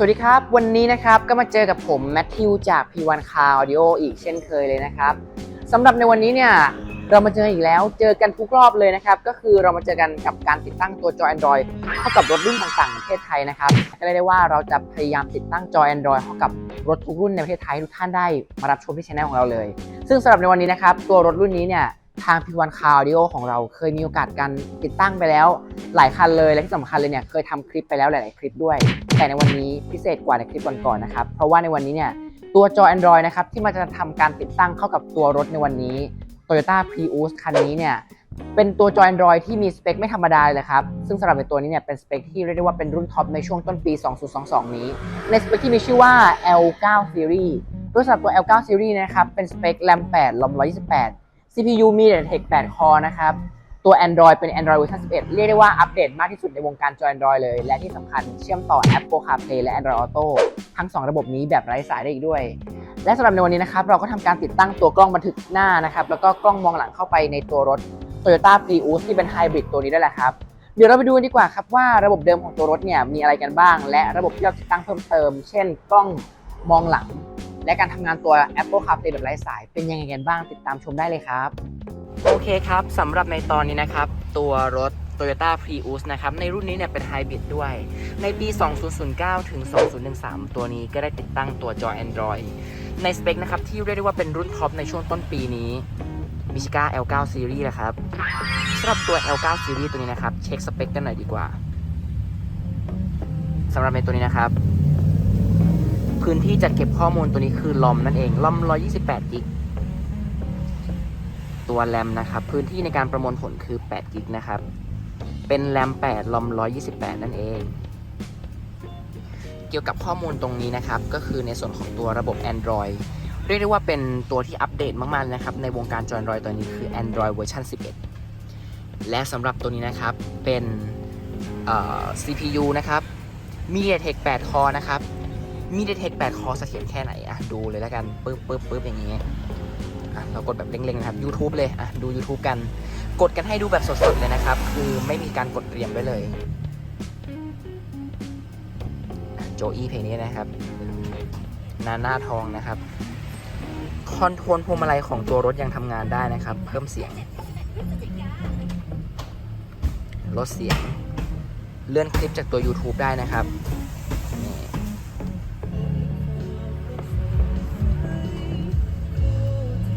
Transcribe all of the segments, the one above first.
สวัสดีครับ วันนี้นะครับก็มาเจอกับผมแมทธิวจาก P1 Car Audio อีกเช่นเคยเลยนะครับสำหรับในวันนี้เนี่ยเรามาเจออีกแล้วเจอกันทุกรอบเลยนะครับ ก็คือเรามาเจอกันกับการติดตั้งตัวจอ Android เข้ากับรถรุ่นต่างๆในประเทศไทยนะครับก็เรียได้ว่าเราจะพยายามติดตั้งจอ Android เข้ากับรถทุกรุ่นในประเทศไทยทุกท่านได้มารับชมที่ช anel ของเราเลย ซึ่งสำหรับในวันนี้นะครับตัวรถรุ่นนี้เนี่ย ทาง P1 Car Audio ของเราเคยมีโอกาสการติดตั้งไปแล้ว หลายคันเลย และที่สำคัญเลยเนี่ยเคยทำคลิปไปแล้วหลาย ๆ คลิปด้วย แต่ในวันนี้พิเศษกว่าในคลิปก่อนๆนะครับ เพราะว่าในวันนี้เนี่ยตัวจอ Android นะครับที่มันจะทำการติดตั้งเข้ากับตัวรถในวันนี้ Toyota Prius คันนี้เนี่ยเป็นตัวจอ Android ที่มีสเปคไม่ธรรมดาเลยครับ ซึ่งสำหรับในตัวนี้เนี่ยเป็นสเปคที่เรียกได้ว่าเป็นรุ่นท็อปในช่วงต้นปี 2022 นี้ ในสเปคที่มีชื่อว่า L9 Series โดยสำหรับตัว L9 Series นะครับเป็นสเปค RAM 8 ROM 128 CPU MediaTek 8 Core นะครับ ตัว Android เป็น Android เวอร์ชัน11 เรียกได้ว่าอัปเดตมากที่สุดในวงการจอ Android เลย และที่สำคัญเชื่อมต่อ Apple CarPlay และ Android Auto ทั้ง 2 ระบบนี้แบบไร้สายได้อีกด้วย และสำหรับในวันนี้นะครับ เราก็ทำการติดตั้งตัวกล้องบันทึกหน้านะครับ แล้วก็กล้องมองหลังเข้าไปในตัวรถ Toyota Prius ที่เป็นไฮบริดตัวนี้ได้แหละครับเดี๋ยวเราไปดูกันดีกว่าครับว่าระบบเดิมของตัวรถเนี่ยมีอะไรกันบ้าง และระบบที่เราติดตั้งเพิ่มเติม เช่น กล้องมองหลัง และการทำงานตัว Apple CarPlay แบบไร้สาย เป็นยังไงกันบ้างติดตามชมได้เลยครับ โอเคครับสำหรับในตอนนี้นะครับ ตัวรถ Toyota Prius นะครับ ในรุ่นนี้เนี่ยเป็นไฮบริดด้วย ในปี 2009 ถึง 2013 ตัวนี้ก็ได้ติดตั้งตัวจอ Android ในสเปคนะครับ ที่เรียกได้ว่าเป็นรุ่นท็อปในช่วงต้นปีนี้มิชิก้า L9 Series นะครับสำหรับตัว L9 Series ตัวนี้นะครับ เช็คสเปคกันหน่อยดีกว่าสำหรับในตัวนี้นะครับ พื้นที่จัดเก็บข้อมูลตัวนี้คือลอมนั่นเองลอม128กิกตัวแรมนะครับ พื้นที่ในการประมวลผลคือ8กิกนะครับ เป็นแรม8ลอม128 นั่นเอง เกี่ยวกับข้อมูลตรงนี้นะครับ ก็คือในส่วนของตัวระบบ Android เรียกได้ว่าเป็นตัวที่อัปเดตมากๆนะครับ ในวงการจอ Android ตัวนี้คือ Android เวอร์ชัน11 และสำหรับตัวนี้นะครับเป็น CPU นะครับ MediaTek 8 Core นะครับ MediaTek 8 Core เสถียรแค่ไหนอะดูเลยแล้วกันปึ๊บปึ๊บปึ๊บอย่างนี้อะเรากดแบบเร่งๆนะครับ YouTube เลยอะดู YouTube กัน กดกันให้ดูแบบสดๆเลยนะครับ คือไม่มีการกดเตรียมไว้เลยโจอี้เพลงนี้นะครับนาหน้าทองนะครับคอนโทรลพวงมาลัยของตัวรถยังทำงานได้นะครับ เพิ่มเสียงลดเสียง เลื่อนคลิปจากตัว YouTube ได้นะครับ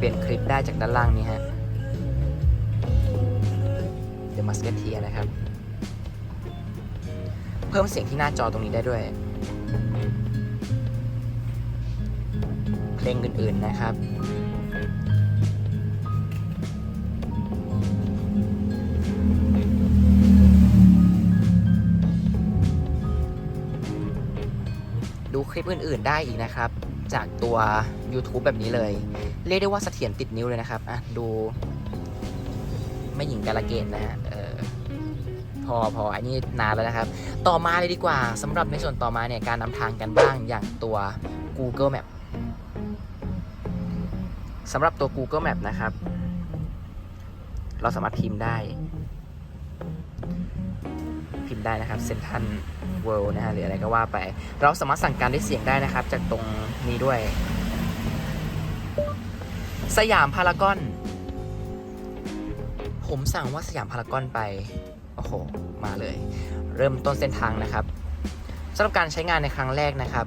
เปลี่ยนคลิปได้จากด้านล่างนี้ฮะเดี๋ยวมาสเก็ตเทียนะครับ เพิ่มเสียงที่หน้าจอตรงนี้ได้ด้วย เพลงอื่นๆนะครับดูคลิปอื่น ๆ ได้อีกนะครับ จากตัว YouTube แบบนี้เลย เรียกได้ว่าเสถียรติดนิ้วเลยนะครับอะดูไม่หญิงกาลเกตนะฮะเออพอพออันนี้นานแล้วนะครับ ต่อมาเลยดีกว่าสำหรับในส่วนต่อมาเนี่ยการนำทางกันบ้างอย่างตัว Google Map สำหรับตัว Google Map นะครับ เราสามารถพิมพ์ได้ พิมพ์ได้นะครับเซนทัน เวิลด์นะฮะหรืออะไรก็ว่าไป เราสามารถสั่งการด้วยเสียงได้นะครับ จากตรงนี้ด้วย สยามพารากอน ผมสั่งว่าสยามพารากอนไป โอ้โห มาเลย เริ่มต้นเส้นทางนะครับสำหรับการใช้งานในครั้งแรกนะครับ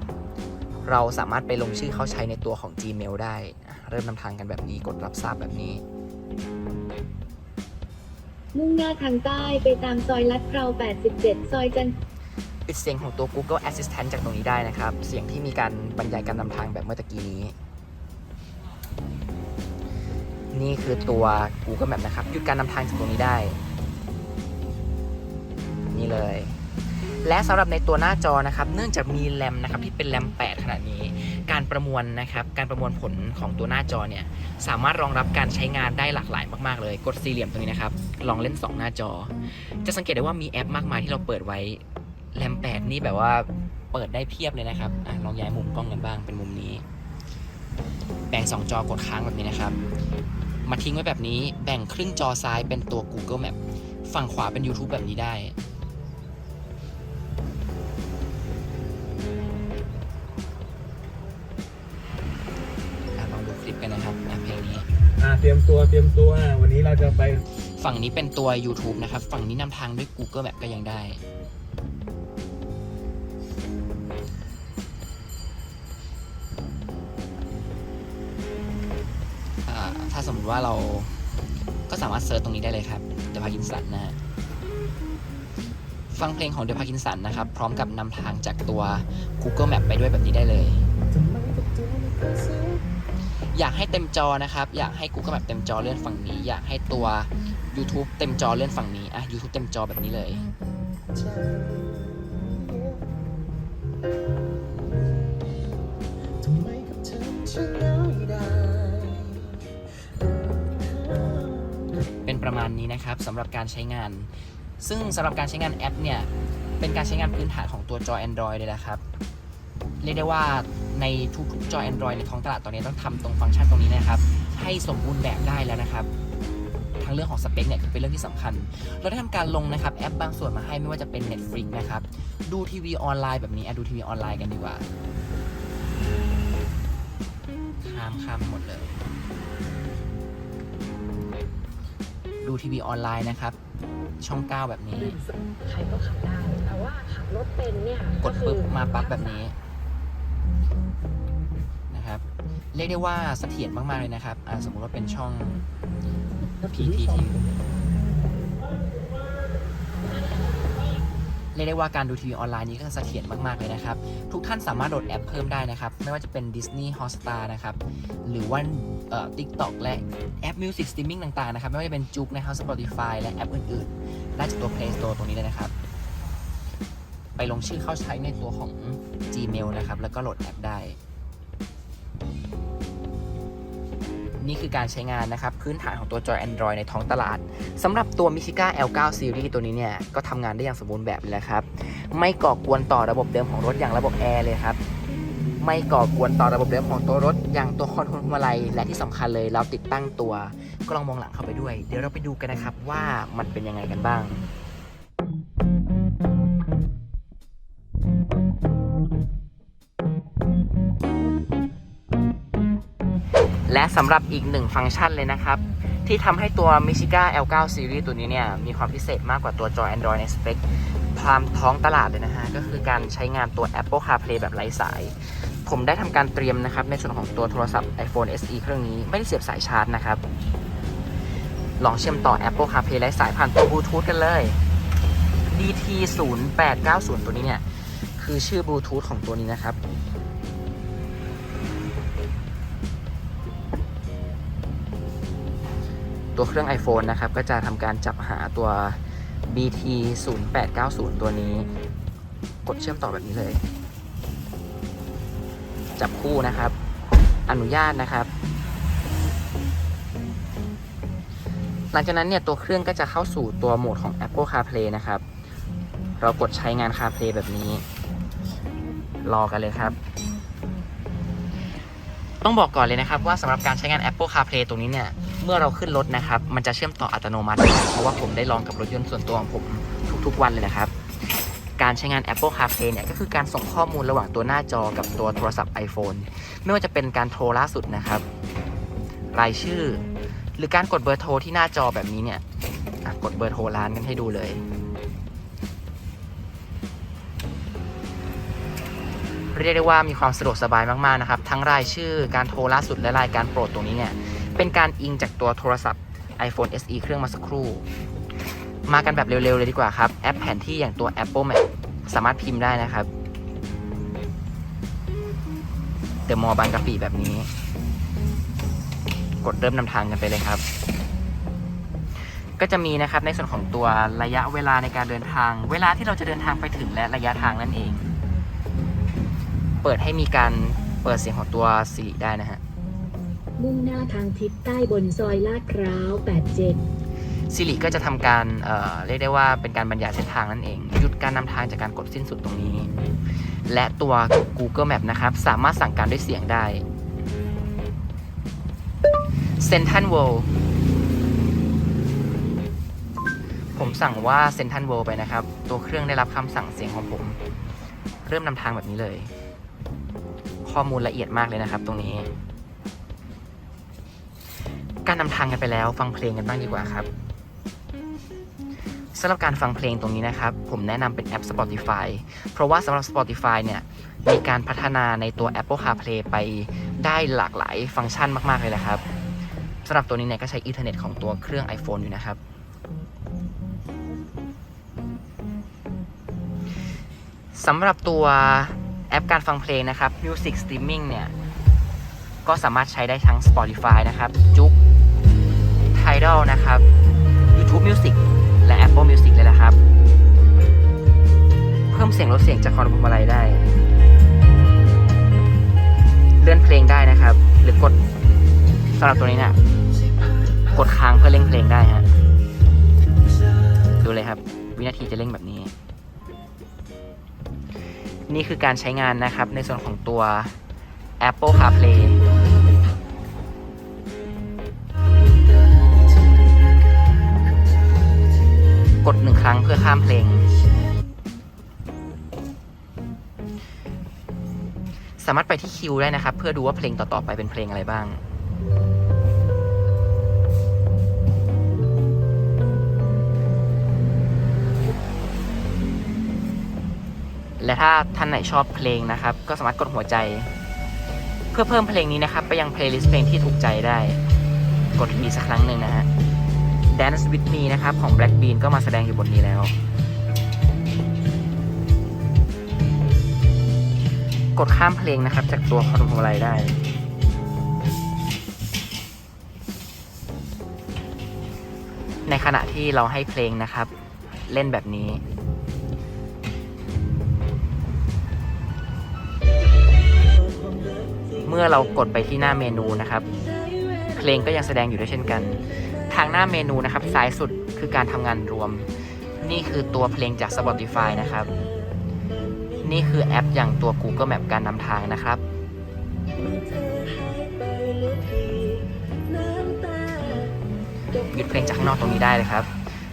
เราสามารถไปลงชื่อเข้าใช้ในตัวของ Gmail ได้ เริ่มนำทางกันแบบนี้กดรับทราบแบบนี้มุ่งหน้าทางใต้ไปตามซอยลัดเพรา87 ซอยจันทร์ ปิดเสียงของตัว Google Assistant จากตรงนี้ได้นะครับ เสียงที่มีการบรรยายการนำทางแบบเมื่อตะกี้นี้ นี่คือตัว Google Map นะครับหยุดการนำทางจากตรงนี้ได้ นี่เลย และสำหรับในตัวหน้าจอนะครับ เนื่องจากมีแรมนะครับที่เป็นแรม8 ขนาดนี้ การประมวลนะครับ การประมวลผลของตัวหน้าจอเนี่ย สามารถรองรับการใช้งานได้หลากหลายมากๆเลย กดสี่เหลี่ยมตรงนี้นะครับ ลองเล่น 2 หน้าจอ จะสังเกตได้ว่ามีแอปมากมายที่เราเปิดไว้ แรมแปดนี่แบบว่าเปิดได้เพียบเลยนะครับอลองย้ายมุมกล้องกันบ้างเป็นมุมนี้ แบ่ง 2 จอกดค้างแบบนี้นะครับ มาทิ้งไว้แบบนี้ แบ่งครึ่งจอซ้ายเป็นตัว Google Map ฝั่งขวาเป็น YouTube แบบนี้ได้ ลองดูคลิปกันนะครับเพลงนี้เตรียมตัวเตรียมตัววันนี้เราจะไป ฝั่งนี้เป็นตัว YouTube นะครับ ฝั่งนี้นำทางด้วย Google Map ก็ยังได้ ถ้าสมมติว่าเราก็สามารถเซิร์ชตรงนี้ได้เลยครับ The Parkinson นะฮะฟังเพลงของ The Parkinson นะครับ พร้อมกับนำทางจากตัว Google Map ไปด้วยแบบนี้ได้เลย อยากให้เต็มจอนะครับ อยากให้ Google Map เต็มจอเลื่อนฝั่งนี้ อยากให้ตัว YouTube เต็มจอเลื่อนฝั่งนี้อะ YouTube เต็มจอแบบนี้เลยเป็น ประมาณนี้นะครับสำหรับการใช้งาน ซึ่งสำหรับการใช้งานแอปเนี่ย เป็นการใช้งานพื้นฐานของตัวจอ Android เลยนะครับ เรียกได้ว่าในทุกๆจอ Android ในท้องตลาดตอนนี้ต้องทำตรงฟังก์ชันตรงนี้นะครับ ให้สมบูรณ์แบบได้แล้วนะครับทั้งเรื่องของสเปคเนี่ยเป็นเรื่องที่สำคัญ เราได้ทำการลงนะครับแอปบางส่วนมาให้ไม่ว่าจะเป็น Netflix นะครับ ดูทีวีออนไลน์แบบนี้อะดูทีวีออนไลน์กันดีกว่า ข้ามข้ามหมดเลย ดูทีวีออนไลน์นะครับ ช่อง 9 แบบนี้ ใครก็ขับได้ แต่ว่าขับรถเป็นเนี่ยกดปุ๊บมาปั๊บแบบนี้นะครับ เรียกได้ว่าเสถียรมาก ๆ เลยนะครับอ่าสมมุติว่าเป็นช่อง PTT เรียกได้ว่าการดูทีวีออนไลน์นี้ก็เสถียรมาก ๆ เลยนะครับ ทุกท่านสามารถโหลดแอปเพิ่มได้นะครับ ไม่ว่าจะเป็น Disney Hotstar นะครับ หรือว่า เอ่อ TikTok และแอป Music Streaming ต่างๆ นะครับ ไม่ว่าจะเป็นจุกนะครับ Spotify และแอปอื่นๆ ได้จากตัว Play Store ตรงนี้เลยนะครับ ไปลงชื่อเข้าใช้ในตัวของ Gmail นะครับ แล้วก็โหลดแอปได้ นี่คือการใช้งานนะครับ พื้นฐานของตัวจอ Android ในท้องตลาดสำหรับตัว Michiga L9 Series ตัวนี้เนี่ย ก็ทำงานได้อย่างสมบูรณ์แบบเลยครับ ไม่ก่อกวนต่อระบบเดิมของรถอย่างระบบแอร์เลยครับ ไม่ก่อกวนต่อระบบเดิมของตัวรถ อย่างตัวคอนโทรลพวงมาลัยและที่สำคัญเลยเราติดตั้งตัวกล้องมองหลังเข้าไปด้วย เดี๋ยวเราไปดูกันนะครับว่ามันเป็นยังไงกันบ้างและสำหรับอีกหนึ่งฟังก์ชันเลยนะครับ ที่ทำให้ตัว Michiga L9 Series ตัวนี้เนี่ย มีความพิเศษมากกว่าตัวจอ Android ในสเปคตามท้องตลาดเลยนะฮะ ก็คือการใช้งานตัว Apple CarPlay แบบไร้สาย ผมได้ทำการเตรียมนะครับในส่วนของตัวโทรศัพท์ iPhone SE เครื่องนี้ไม่ได้เสียบสายชาร์จนะครับ ลองเชื่อมต่อ Apple CarPlay ไร้สายผ่านตัว Bluetooth กันเลย DT 0 8 9 0ตัวนี้เนี่ย คือชื่อ Bluetooth ของตัวนี้นะครับ ตัวเครื่อง iPhone นะครับ ก็จะทำการจับหาตัว BT 0 8 9 0ตัวนี้ กดเชื่อมต่อแบบนี้เลย จับคู่นะครับ อนุญาตนะครับ หลังจากนั้นเนี่ยตัวเครื่องก็จะเข้าสู่ตัวโหมดของ Apple CarPlay นะครับ เรากดใช้งาน CarPlay แบบนี้ รอกันเลยครับ ต้องบอกก่อนเลยนะครับว่าสำหรับการใช้งาน Apple CarPlay ตรงนี้เนี่ยเมื่อเราขึ้นรถนะครับ มันจะเชื่อมต่ออัตโนมัติ เพราะว่าผมได้ลองกับรถยนต์ส่วนตัวของผมทุกๆวันเลยนะครับ การใช้งาน Apple CarPlay เนี่ยก็คือการส่งข้อมูลระหว่างตัวหน้าจอกับตัวโทรศัพท์ iPhone ไม่ว่าจะเป็นการโทรล่าสุดนะครับ รายชื่อ หรือการกดเบอร์โทรที่หน้าจอแบบนี้เนี่ยกดเบอร์โทรร้านกันให้ดูเลยเรียกได้ว่ามีความสะดวกสบายมากๆนะครับ ทั้งรายชื่อการโทรล่าสุดและรายการโปรดตรงนี้เนี่ย เป็นการอิงจากตัวโทรศัพท์ iPhone SE เครื่องมาสักครู่ มากันแบบเร็วๆเลยดีกว่าครับ แอปแผนที่อย่างตัว Apple Map สามารถพิมพ์ได้นะครับเดอะมอลล์บางกะปิแบบนี้ กดเริ่มนำทางกันไปเลยครับ ก็จะมีนะครับในส่วนของตัวระยะเวลาในการเดินทาง เวลาที่เราจะเดินทางไปถึงและระยะทางนั่นเอง เปิดให้มีการเปิดเสียงของตัว Siri ได้นะฮะมุ่งหน้าทางทิศใต้บนซอยลาดพร้าว 87 ซิริก็จะทำการเเรียกได้ว่าเป็นการบรรยายเส้นทางนั่นเอง หยุดการนำทางจากการกดสิ้นสุดตรงนี้ และตัว Google Map นะครับ สามารถสั่งการด้วยเสียงได้ Central World ผมสั่งว่า Central World ไปนะครับ ตัวเครื่องได้รับคำสั่งเสียงของผม เริ่มนำทางแบบนี้เลย ข้อมูลละเอียดมากเลยนะครับตรงนี้ การนำทางกันไปแล้วฟังเพลงกันบ้างดีกว่าครับ สำหรับการฟังเพลงตรงนี้นะครับ ผมแนะนำเป็นแอป Spotify เพราะว่าสำหรับ Spotify เนี่ย มีการพัฒนาในตัว Apple CarPlay ไปได้หลากหลายฟังก์ชันมาก ๆ เลยนะครับสำหรับตัวนี้เนี่ยก็ใช้อินเทอร์เน็ตของตัวเครื่อง iPhone อยู่นะครับ สำหรับตัวแอปการฟังเพลงนะครับ Music Streaming เนี่ย ก็สามารถใช้ได้ทั้ง Spotify นะครับจุก Tidal นะครับ YouTube Music และ Apple Music เลยนะครับ เพิ่มเสียงลดเสียงจากคอนพวงมาลัยได้ เลื่อนเพลงได้นะครับ หรือกดสำหรับตัวนี้เนี่ยกดค้างเพื่อเล่งเพลงได้ฮะดูเลยครับ วินาทีจะเล่งแบบนี้ นี่คือการใช้งานนะครับในส่วนของตัว Apple CarPlay กดหนึ่งครั้งเพื่อข้ามเพลง สามารถไปที่คิวได้นะครับ เพื่อดูว่าเพลงต่อๆไปเป็นเพลงอะไรบ้างและถ้าท่านไหนชอบเพลงนะครับ ก็สามารถกดหัวใจ เพื่อเพิ่มเพลงนี้นะครับ ไปยังเพลย์ลิสต์เพลงที่ถูกใจได้ กดมีสักครั้งหนึ่งนะฮะ Dance with me นะครับ ของ Blackbean ก็มาแสดงอยู่บนนี้แล้ว กดข้ามเพลงนะครับ จากตัวคอนโทรลไรได้ในขณะที่เราให้เพลงนะครับ เล่นแบบนี้ เมื่อเรากดไปที่หน้าเมนูนะครับ เพลงก็ยังแสดงอยู่ด้วยเช่นกัน ทางหน้าเมนูนะครับซ้ายสุดคือการทำงานรวม นี่คือตัวเพลงจาก Spotify นะครับ นี่คือแอปอย่างตัว Google Map การนำทางนะครับ หยุดเพลงจากข้างนอกตรงนี้ได้เลยครับ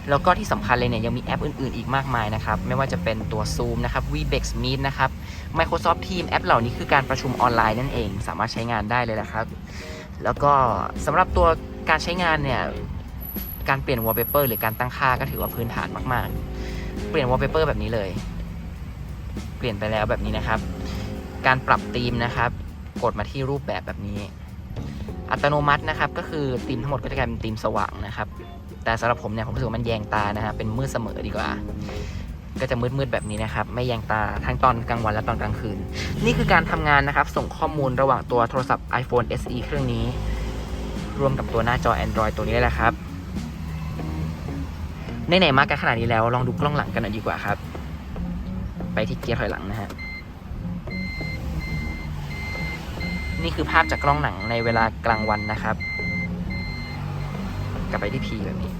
แล้วก็ที่สำคัญเลยเนี่ยยังมีแอปอื่นๆอีกมากมายนะครับ ไม่ว่าจะเป็นตัว Zoom นะครับ Webex Meet นะครับ Microsoft Teams แอปเหล่านี้คือการประชุมออนไลน์นั่นเอง สามารถใช้งานได้เลยนะครับ แล้วก็สำหรับตัว การใช้งานเนี่ยการเปลี่ยน wallpaper หรือการตั้งค่าก็ถือว่าพื้นฐานมาก ๆ เปลี่ยน wallpaper แบบนี้เลย เปลี่ยนไปแล้วแบบนี้นะครับ การปรับธีมนะครับ กดมาที่รูปแบบแบบนี้ อัตโนมัตินะครับ ก็คือธีมทั้งหมดก็จะกลายเป็นธีมสว่างนะครับ แต่สำหรับผมเนี่ยผมรู้สึกว่ามันแยงตานะฮะเป็นมืดเสมอดีกว่า ก็จะมืดๆแบบนี้นะครับ ไม่แยงตาทั้งตอนกลางวันและตอนกลางคืน นี่คือการทำงานนะครับ ส่งข้อมูลระหว่างตัวโทรศัพท์ iPhone SE เครื่องนี้ ร่วมกับตัวหน้าจอ Android ตัวนี้แหละครับในไหนๆมากันขนาดนี้แล้วลองดูกล้องหลังกันหน่อยดีกว่าครับ ไปที่เกียร์ถอยหลังนะฮะนี่คือภาพจากกล้องหนังในเวลากลางวันนะครับ กลับไปที่ P แบบนี้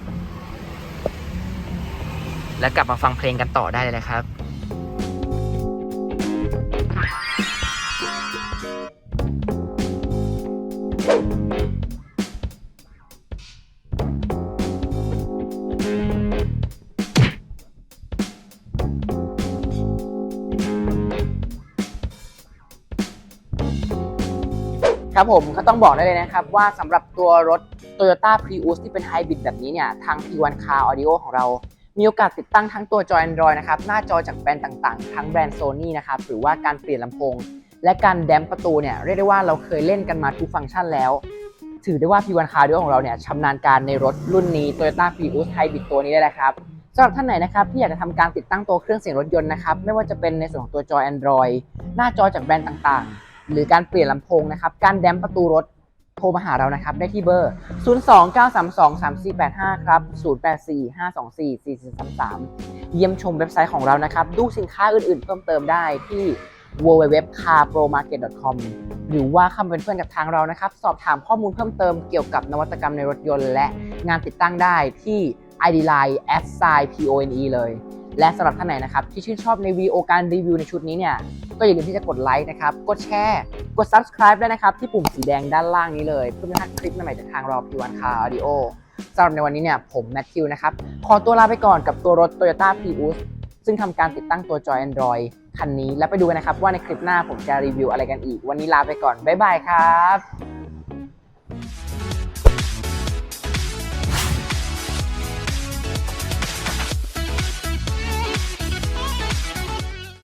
แล้วกลับมาฟังเพลงกันต่อได้เลยนะครับ ครับผมก็ต้องบอกได้เลยนะครับว่าสำหรับตัวรถ Toyota Prius ที่เป็นไฮบริดแบบนี้เนี่ยทาง P1 Car Audio ของเรา มีโอกาสติดตั้งทั้งตัวจอ Android นะครับหน้าจอจากแบรนด์ต่างๆ ทั้งแบรนด์ Sony นะครับหรือว่าการเปลี่ยนลำโพง และการแดมประตูเนี่ยเรียกได้ว่าเราเคยเล่นกันมาทุกฟังก์ชันแล้ว ถือได้ว่า P1 Car Audio ของเราเนี่ยชำนาญการในรถรุ่นนี้ Toyota Prius Hybrid ตัวนี้ได้แล้วครับสำหรับท่านไหนนะครับที่อยากจะทำการติดตั้งตัวเครื่องเสียงรถยนต์นะครับไม่ว่าจะเป็นในส่วนของตัวจอ Android หน้าจอจากแบรนด์ต่างๆ หรือการเปลี่ยนลำโพงนะครับ การแดมประตูรถโทรมาหาเรานะครับ ได้ที่เบอร์ 029323485 ครับ 0845244433 เยี่ยมชมเว็บไซต์ของเรานะครับ ดูสินค้าอื่นๆ เพิ่มเติมได้ที่ www.carpromarket.com หรือว่าคำเป็นเพื่อนกับทางเรานะครับ สอบถามข้อมูลเพิ่มเติมเกี่ยวกับนวัตกรรมในรถยนต์ และงานติดตั้งได้ที่ ID Line s i p o n e เลย และสำหรับท่านไหนนะครับที่ชื่นชอบในวีโอการรีวิวในชุดนี้เนี่ยก็อย่าลืมที่จะกดไลค์นะครับกดแชร์กด subscribe ด้วยนะครับที่ปุ่มสีแดงด้านล่างนี้เลยเพื่อไม่พลาดคลิปใหม่ๆจากทางเรา P1 Car Audio สำหรับในวันนี้เนี่ยผมแมทธิวนะครับขอตัวลาไปก่อนกับตัวรถ Toyota Prius ซึ่งทำการติดตั้งตัวจอ Android คันนี้ แล้วไปดูกันนะครับว่าในคลิปหน้าผมจะรีวิวอะไรกันอีก วันนี้ลาไปก่อน บ๊ายบายครับ